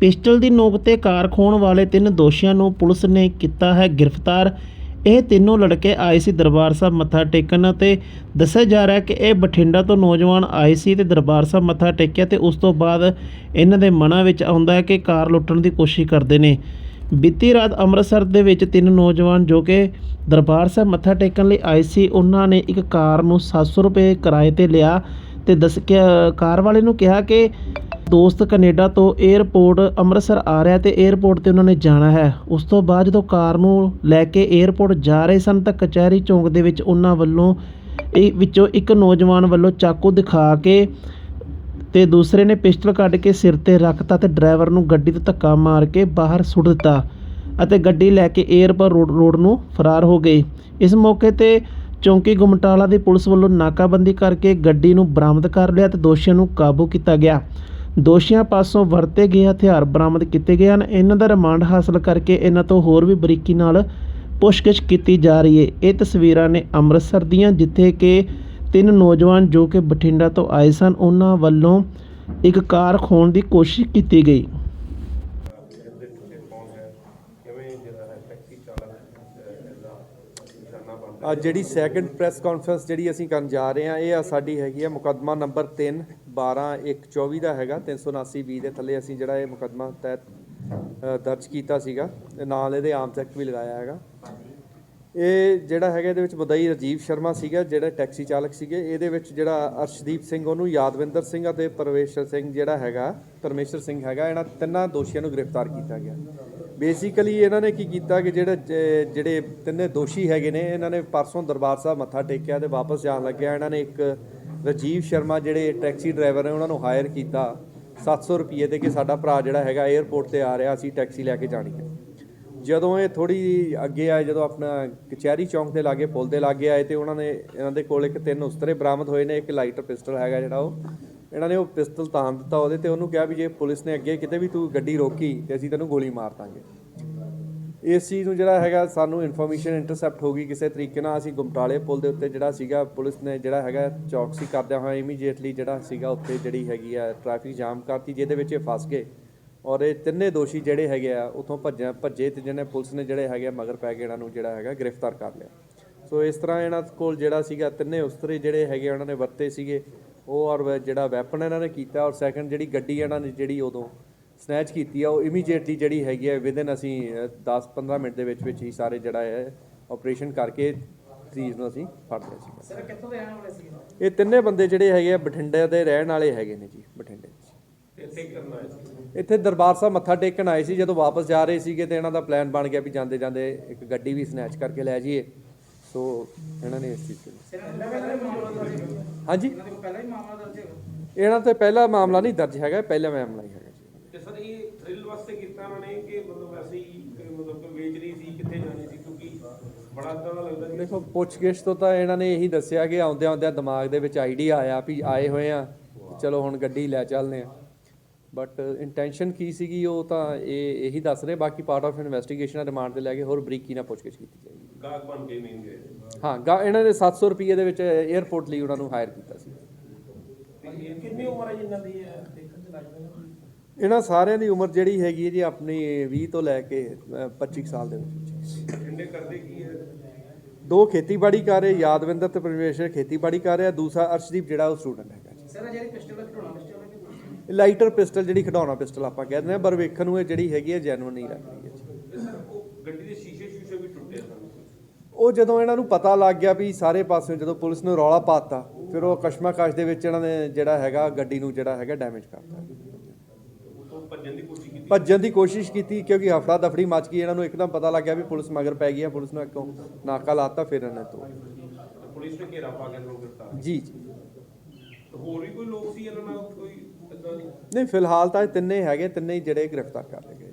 Pistol ਦੀ ਨੋਕ ਤੇ ਕਾਰ ਖੋਣ ਵਾਲੇ ਤਿੰਨ ਦੋਸ਼ੀਆਂ ਨੂੰ ਪੁਲਿਸ ਨੇ ਕੀਤਾ ਹੈ ਗ੍ਰਿਫਤਾਰ। ਇਹ ਤਿੰਨੋਂ ਲੜਕੇ ਆਏ ਸੀ ਦਰਬਾਰ ਸਾਹਿਬ ਮੱਥਾ ਟੇਕਣ ਅਤੇ ਦੱਸਿਆ ਜਾ ਰਿਹਾ ਕਿ ਇਹ ਬਠਿੰਡਾ ਤੋਂ ਨੌਜਵਾਨ ਆਏ ਸੀ ਤੇ ਦਰਬਾਰ ਸਾਹਿਬ ਮੱਥਾ ਟੇਕਿਆ ਤੇ ਉਸ ਤੋਂ ਬਾਅਦ ਇਹਨਾਂ ਦੇ ਮਨਾਂ ਵਿੱਚ ਆਉਂਦਾ ਹੈ ਕਿ ਕਾਰ ਲੁੱਟਣ ਦੀ ਕੋਸ਼ਿਸ਼ ਕਰਦੇ ਨੇ। ਬੀਤੀ ਰਾਤ ਅੰਮ੍ਰਿਤਸਰ ਦੇ ਵਿੱਚ ਤਿੰਨ ਨੌਜਵਾਨ ਜੋ ਕਿ ਦਰਬਾਰ ਸਾਹਿਬ ਮੱਥਾ ਟੇਕਣ ਲਈ ਆਏ ਸੀ, ਉਹਨਾਂ ਨੇ ਇੱਕ ਕਾਰ ਨੂੰ 700 ਰੁਪਏ ਕਿਰਾਏ ਤੇ ਲਿਆ ਤੇ ਦੱਸ ਕੇ, ਕਾਰ ਵਾਲੇ ਨੂੰ ਕਿਹਾ ਕਿ ਦੋਸਤ ਕੈਨੇਡਾ ਤੋਂ 에ਅਰਪੋਰਟ ਅੰਮ੍ਰਿਤਸਰ ਆ ਰਿਹਾ ਤੇ 에ਅਰਪੋਰਟ ਤੇ ਉਹਨਾਂ ਨੇ ਜਾਣਾ ਹੈ। ਉਸ ਤੋਂ ਬਾਅਦ ਜਦੋਂ ਕਾਰ ਨੂੰ ਲੈ ਕੇ 에ਅਰਪੋਰਟ ਜਾ ਰਹੇ ਸਨ ਤਾਂ ਕਚਹਿਰੀ ਚੌਂਕ ਦੇ ਵਿੱਚ ਉਹਨਾਂ ਵੱਲੋਂ ਇਹ ਵਿੱਚੋਂ ਇੱਕ ਨੌਜਵਾਨ ਵੱਲੋਂ ਚਾਕੂ ਦਿਖਾ ਕੇ ਤੇ ਦੂਸਰੇ ਨੇ ਪਿਸਟਲ ਕੱਢ ਕੇ ਸਿਰ ਤੇ ਰੱਖਤਾ ਤੇ ਡਰਾਈਵਰ ਨੂੰ ਗੱਡੀ ਤੋਂ ਧੱਕਾ ਮਾਰ ਕੇ ਬਾਹਰ ਸੁੱਟ ਦਿੱਤਾ ਅਤੇ ਗੱਡੀ ਲੈ ਕੇ 에ਅਰਪੋਰਟ ਰੋਡ ਰੋਡ ਨੂੰ ਫਰਾਰ ਹੋ ਗਏ। ਇਸ ਮੌਕੇ ਤੇ ਚੌਂਕੀ ਗੁਮਟਾਲਾ ਦੀ ਪੁਲਿਸ ਵੱਲੋਂ ਨਾਕਾਬੰਦੀ ਕਰਕੇ ਗੱਡੀ ਨੂੰ ਬਰਾਮਦ ਕਰ ਲਿਆ ਤੇ ਦੋਸ਼ੀਆਂ ਨੂੰ ਕਾਬੂ ਕੀਤਾ ਗਿਆ। ਦੋਸ਼ੀਆਂ ਪਾਸੋਂ ਵਰਤੇ ਗਏ ਹਥਿਆਰ ਬਰਾਮਦ ਕੀਤੇ ਗਏ ਹਨ। ਇਹਨਾਂ ਦਾ ਰਿਮਾਂਡ ਹਾਸਲ ਕਰਕੇ ਇਹਨਾਂ ਤੋਂ ਹੋਰ ਵੀ ਬਰੀਕੀ ਨਾਲ ਪੁੱਛਗਿੱਛ ਕੀਤੀ ਜਾ ਰਹੀ ਹੈ। ਇਹ ਤਸਵੀਰਾਂ ਨੇ ਅੰਮ੍ਰਿਤਸਰ ਦੀਆਂ, ਜਿੱਥੇ ਕਿ ਤਿੰਨ ਨੌਜਵਾਨ ਜੋ ਕਿ ਬਠਿੰਡਾ ਤੋਂ ਆਏ ਸਨ, ਉਹਨਾਂ ਵੱਲੋਂ ਇੱਕ ਕਾਰ ਖੋਣ ਦੀ ਕੋਸ਼ਿਸ਼ ਕੀਤੀ ਗਈ। ਇਹਦੇ ਜਿਹੜੀ ਸੈਕੰਡ ਪ੍ਰੈਸ ਕਾਨਫਰੰਸ ਜਿਹੜੀ ਅਸੀਂ ਕਰਨ ਜਾ ਰਹੇ ਹਾਂ, ਇਹ ਸਾਡੀ ਹੈਗੀ ਹੈ ਮੁਕੱਦਮਾ ਨੰਬਰ 3 12 124 ਦਾ ਹੈਗਾ 379 ਬੀ ਦੇ ਥੱਲੇ ਅਸੀਂ ਜਿਹੜਾ ਇਹ ਮੁਕੱਦਮਾ ਤਹਿਤ ਦਰਜ ਕੀਤਾ ਸੀਗਾ ਨਾਲ ਇਹਦੇ ਆਮ ਐਕਟ ਵੀ ਲਗਾਇਆ ਹੈਗਾ। ਇਹ ਜਿਹੜਾ ਹੈਗਾ, ਇਹਦੇ ਵਿੱਚ ਬਦਈ ਰਜੀਵ ਸ਼ਰਮਾ ਸੀਗਾ, ਜਿਹੜਾ ਟੈਕਸੀ ਚਾਲਕ ਸੀਗੇ, ਇਹਦੇ ਵਿੱਚ ਜਿਹੜਾ ਅਰਸ਼ਦੀਪ ਸਿੰਘ, ਉਹਨੂੰ ਯਾਦਵਿੰਦਰ ਸਿੰਘ ਅਤੇ ਪਰਵੇਸ਼ਰ ਸਿੰਘ ਜਿਹੜਾ ਹੈਗਾ, ਪਰਮੇਸ਼ਰ ਸਿੰਘ ਹੈਗਾ, ਇਹਨਾਂ ਤਿੰਨਾਂ ਦੋਸ਼ੀਆਂ ਨੂੰ ਗ੍ਰਿਫਤਾਰ ਕੀਤਾ ਗਿਆ। ਬੇਸਿਕਲੀ ਇਹਨਾਂ ਨੇ ਕੀ ਕੀਤਾ ਕਿ ਜਿਹੜਾ ਜਿਹੜੇ ਤਿੰਨੇ ਦੋਸ਼ੀ ਹੈਗੇ ਨੇ, ਇਹਨਾਂ ਨੇ ਪਰਸੋਂ ਦਰਬਾਰ ਸਾਹਿਬ ਮੱਥਾ ਟੇਕਿਆ ਤੇ ਵਾਪਸ ਜਾਣ ਲੱਗਿਆ। ਇਹਨਾਂ ਨੇ ਇੱਕ ਰਜੀਵ ਸ਼ਰਮਾ ਜਿਹੜੇ ਟੈਕਸੀ ਡਰਾਈਵਰ ਨੇ ਉਹਨਾਂ ਨੂੰ ਹਾਇਰ ਕੀਤਾ 700 ਰੁਪਏ 'ਤੇ ਕਿ ਸਾਡਾ ਭਰਾ ਜਿਹੜਾ ਹੈਗਾ 에ਅਰਪੋਰਟ ਤੇ ਆ ਰਿਹਾ, ਅਸੀਂ ਟੈਕਸੀ ਲੈ ਕੇ ਜਾਣੀ ਹੈ। ਜਦੋਂ ਇਹ ਥੋੜੀ ਅੱਗੇ ਆਏ, ਜਦੋਂ ਆਪਣਾ ਕਚਹਿਰੀ ਚੌਂਕ ਦੇ ਲਾਗੇ ਪੁਲ ਦੇ ਲਾਗੇ ਆਏ ਤੇ ਉਹਨਾਂ ਨੇ, ਇਹਨਾਂ ਦੇ ਕੋਲ ਇੱਕ ਤਿੰਨ ਉਸਤਰੇ ਬਰਾਮਦ ਹੋਏ ਨੇ, ਇੱਕ ਲਾਈਟਰ ਪਿਸਟਲ ਹੈਗਾ ਜਿਹੜਾ ਉਹ। ਇਹਨਾਂ ਨੇ ਉਹ ਪਿਸਟਲ ਤਾਨ ਦਿੱਤਾ ਉਹਦੇ ਤੇ, ਉਹਨੂੰ ਕਿਹਾ ਵੀ ਜੇ ਪੁਲਿਸ ਨੇ ਅੱਗੇ ਕਿਤੇ ਵੀ ਤੂੰ ਗੱਡੀ ਰੋਕੀ ਤੇ ਅਸੀਂ ਤੈਨੂੰ ਗੋਲੀ ਮਾਰ ਦਾਂਗੇ। ਇਸ ਚੀਜ਼ ਨੂੰ ਜਿਹੜਾ ਹੈਗਾ ਸਾਨੂੰ ਇਨਫੋਰਮੇਸ਼ਨ ਇੰਟਰਸੈਪਟ ਹੋ ਗਈ ਕਿਸੇ ਤਰੀਕੇ ਨਾਲ। ਅਸੀਂ ਗੁਮਟਾਲੇ ਪੁਲ ਦੇ ਉੱਤੇ ਜਿਹੜਾ ਸੀਗਾ, ਪੁਲਿਸ ਨੇ ਜਿਹੜਾ ਹੈਗਾ ਚੌਕਸੀ ਕਰਦਿਆਂ ਹੋਇਆ ਇਮੀਡੀਏਟਲੀ ਜਿਹੜਾ ਸੀਗਾ ਉੱਥੇ ਜਿਹੜੀ ਹੈਗੀ ਆ ਟ੍ਰੈਫਿਕ ਜਾਮ ਕਰਤੀ, ਜਿਹਦੇ ਵਿੱਚ ਇਹ ਫਸ ਗਏ। ਔਰ ਇਹ ਤਿੰਨੇ ਦੋਸ਼ੀ ਜਿਹੜੇ ਹੈਗੇ ਆ, ਉਥੋਂ ਭੱਜਿਆ, ਭੱਜੇ ਤੇ ਜਿਹਨੇ ਪੁਲਿਸ ਨੇ ਜਿਹੜੇ ਹੈਗੇ ਆ ਮਗਰ ਪੈ ਕੇ ਇਹਨਾਂ ਨੂੰ ਜਿਹੜਾ ਹੈਗਾ ਗ੍ਰਿਫਤਾਰ ਕਰ ਲਿਆ। ਸੋ ਇਸ ਤਰ੍ਹਾਂ ਇਹਨਾਂ ਕੋਲ ਜਿਹੜਾ ਸੀਗਾ, ਤਿੰਨੇ ਉਸਤਰੇ ਜਿਹੜੇ ਹੈਗੇ ਉਹਨਾਂ ਨੇ ਵਰਤੇ ਸੀਗੇ। ਉਹ ਔਰ ਜਿਹੜਾ ਵੈਪਨ ਇਹਨਾਂ ਨੇ ਕੀਤਾ ਔਰ ਸੈਕੰਡ ਜਿਹੜੀ ਗੱਡੀ ਇਹਨਾਂ ਨੇ ਜਿਹੜੀ ਉਦੋਂ ਸਨੈਚ ਕੀਤੀ ਆ ਉਹ ਇਮੀਡੀਏਟਲੀ ਜਿਹੜੀ ਹੈਗੀ ਆ ਵਿਦਨ ਅਸੀਂ 10-15 ਮਿੰਟ ਦੇ ਵਿੱਚ ਵਿੱਚ ਹੀ ਸਾਰੇ ਜਿਹੜਾ ਹੈ ਆਪਰੇਸ਼ਨ ਕਰਕੇ ਚੀਜ਼ ਨੂੰ ਅਸੀਂ ਫੜ ਲਿਆ ਸੀ। ਸਰ ਕਿੱਥੋਂ ਦੇ ਰਹਿਣ ਵਾਲੇ ਸੀ ਇਹ ਤਿੰਨੇ ਬੰਦੇ ਜਿਹੜੇ ਹੈਗੇ ਆ ਬਠਿੰਡੇ ਦੇ ਰਹਿਣ ਵਾਲੇ ਹੈਗੇ ਨੇ ਜੀ ਬਠਿੰਡੇ ਦੇ ਇੱਥੇ ਕਰਨਾ ਹੈ ਇੱਥੇ ਦਰਬਾਰ ਸਾਹਿਬ ਮੱਥਾ ਟੇਕਣ ਆਏ ਸੀ ਜਦੋਂ ਵਾਪਸ ਜਾ ਰਹੇ ਸੀਗੇ ਤੇ ਇਹਨਾਂ ਦਾ ਪਲਾਨ ਬਣ ਗਿਆ ਵੀ ਜਾਂਦੇ ਜਾਂਦੇ ਇੱਕ ਗੱਡੀ ਵੀ ਸਨੈਚ ਕਰਕੇ ਲੈ ਜਾਈਏ। ਸੋ ਇਹਨਾਂ ਨੇ ਇਸ ਚੀਜ਼ ਹੀ ਹੈ ਹਾਂਜੀ? ਇਹਨਾਂ ਦੇ ਕੋਲ ਪਹਿਲਾਂ ਹੀ ਮਾਮਲਾ ਦਰਜ ਹੈ ਇਹਨਾਂ ਤੇ ਪਹਿਲਾ ਮਾਮਲਾ ਨਹੀਂ ਦਰਜ ਹੈਗਾ ਪਹਿਲਾ ਮਾਮਲਾ ਹੀ ਹੈਗਾ ਜੀ ਤੇ ਸਰ ਇਹ ਥ੍ਰਿਲ ਵਾਸਤੇ ਕੀਤਾ ਉਹਨਾਂ ਨੇ ਕਿ ਮਤਲਬ ਵੈਸੇ ਹੀ ਮਤਲਬ ਕੋਈ ਵੇਚ ਰਹੀ ਸੀ ਕਿੱਥੇ ਜਾਣੀ ਸੀ ਕਿਉਂਕਿ ਬੜਾ ਇਦਾਂ ਦਾ ਲੱਗਦਾ ਕਿ ਦੇਖੋ ਪੁੱਛਗਿੱਛ ਤੋਂ ਤਾਂ ਇਹਨਾਂ ਨੇ ਇਹੀ ਦੱਸਿਆ ਕਿ ਆਉਂਦਿਆਂ ਆਉਂਦਿਆਂ ਦਿਮਾਗ ਦੇ ਵਿੱਚ ਆਈਡੀਆ ਆਇਆ ਵੀ ਆਏ ਹੋਏ ਆ ਚਲੋ ਹੁਣ ਗੱਡੀ ਲੈ ਚੱਲਦੇ ਆ। ਬਟ ਇੰਟੈਂਸ਼ਨ ਕੀ ਸੀਗੀ ਉਹ ਤਾਂ ਇਹ ਇਹੀ ਦੱਸ ਰਹੇ ਬਾਕੀ ਪਾਰਟ ਆਫ ਇਨਵੈਸਟੀਗੇਸ਼ਨ ਰਿਮਾਂਡ ਤੇ ਲੈ ਕੇ ਹੋਰ ਬਰੀਕੀ ਨਾਲ ਪੁੱਛਗਿੱਛ ਕੀਤੀ ਜਾਏਗੀ। ਗਾਹਕ ਬਣ ਕੇ ਨਹੀਂ ਗਏ ਹਾਂ ਗਾ ਇਹਨਾਂ ਨੇ 700 ਰੁਪਏ ਦੇ ਵਿੱਚ 에ਅਰਪੋਰਟ ਲਈ ਉਹਨਾਂ ਨੂੰ ਹਾਇਰ ਕੀਤਾ ਸੀ। ਤੇ ਇਹ ਕਿੰਨੀ ਉਮਰ ਹੈ ਜਿੰਨਾਂ ਦੀ ਹੈ ਦੇਖਣ ਚ ਲੱਗਦਾ ਨਾ ਇਹਨਾਂ ਸਾਰਿਆਂ ਦੀ ਉਮਰ ਜਿਹੜੀ ਹੈਗੀ ਹੈ ਜੀ ਆਪਣੀ 20 ਤੋਂ ਲੈ ਕੇ ਅ, 25 ਸਾਲ ਦੇ ਵਿੱਚ। ਠੰਡੇ ਕਰਦੇ ਕੀ ਹੈ? ਦੋ ਖੇਤੀਬਾੜੀ ਕਰ ਰਹੇ ਯਾਦਵਿੰਦਰ ਤੇ ਪਰਮੇਸ਼ਰ ਖੇਤੀਬਾੜੀ ਕਰ ਰਿਹਾ ਦੂਸਰਾ ਅਰਸ਼ਦੀਪ ਜਿਹੜਾ ਉਹ ਸਟੂਡੈਂਟ ਹੈਗਾ ਜੀ। ਸਰ ਜਿਹੜੀ ਪਿਸਟਲ ਖਿਡੌਣਾ ਪਿਸਟਲ ਲਾਈਟਰ ਪਿਸਟਲ ਜਿਹੜੀ ਖਿਡੌਣਾ ਪਿਸਟਲ ਆਪਾਂ ਕਹਿੰਦੇ ਆ ਪਰ ਵੇਖਣ ਨੂੰ ਇਹ ਜਿਹੜੀ ਹੈਗੀ ਹੈ ਜੈਨੂਇਨ ਨਹੀਂ ਲੱਗ ਰਹੀ ਹੈ ਗੱਡੀ ਦੇ ਸ਼ੀਸ਼ੇ ਸ਼ੂਸ਼ੇ ਵੀ ਟੁੱਟੇ ਸਨ। ਉਹ ਜਦੋਂ ਇਹਨਾਂ ਨੂੰ ਪਤਾ ਲੱਗ ਗਿਆ ਵੀ ਸਾਰੇ ਪਾਸਿਓਂ ਜਦੋਂ ਪੁਲਿਸ ਨੇ ਰੌਲਾ ਪਾਤਾ ਫਿਰ ਉਹ ਕਸ਼ਮਕਸ਼ ਦੇ ਵਿੱਚ ਇਹਨਾਂ ਨੇ ਜਿਹੜਾ ਹੈਗਾ ਗੱਡੀ ਨੂੰ ਜਿਹੜਾ ਹੈਗਾ ਡੈਮੇਜ ਕਰਤਾ। ਭੱਜਣ ਦੀ ਕੋਸ਼ਿਸ਼ ਕੀਤੀ। ਭੱਜਣ ਦੀ ਕੋਸ਼ਿਸ਼ ਕੀਤੀ ਕਿਉਂਕਿ ਹਫੜਾ ਦਫੜੀ ਮਚ ਗਈ ਇਹਨਾਂ ਨੂੰ ਇੱਕਦਮ ਪਤਾ ਲੱਗ ਗਿਆ ਵੀ ਪੁਲਿਸ ਮਗਰ ਪੈ ਗਈ ਹੈ ਪੁਲਿਸ ਨੂੰ ਇੱਕੋਂ ਨਾਕਾ ਲਾਤਾ ਫਿਰ ਇਹਨਾਂ ਤੇ। ਪੁਲਿਸ ਨੇ ਘੇਰਾ ਪਾ ਕੇ ਗ੍ਰਿਫਤਾਰ ਜੀ ਜੀ। ਹੋਰ ਵੀ ਕੋਈ ਲੋਕ ਸੀ ਇਹਨਾਂ ਨਾਲ ਕੋਈ ਨਹੀਂ ਫਿਲਹਾਲ ਤਾਂ ਇਹ ਤਿੰਨੇ ਹੈਗੇ ਤਿੰਨੇ ਹੀ ਜਿਹੜੇ ਗ੍ਰਿਫਤਾਰ ਕਰ ਲਏ ਗਏ।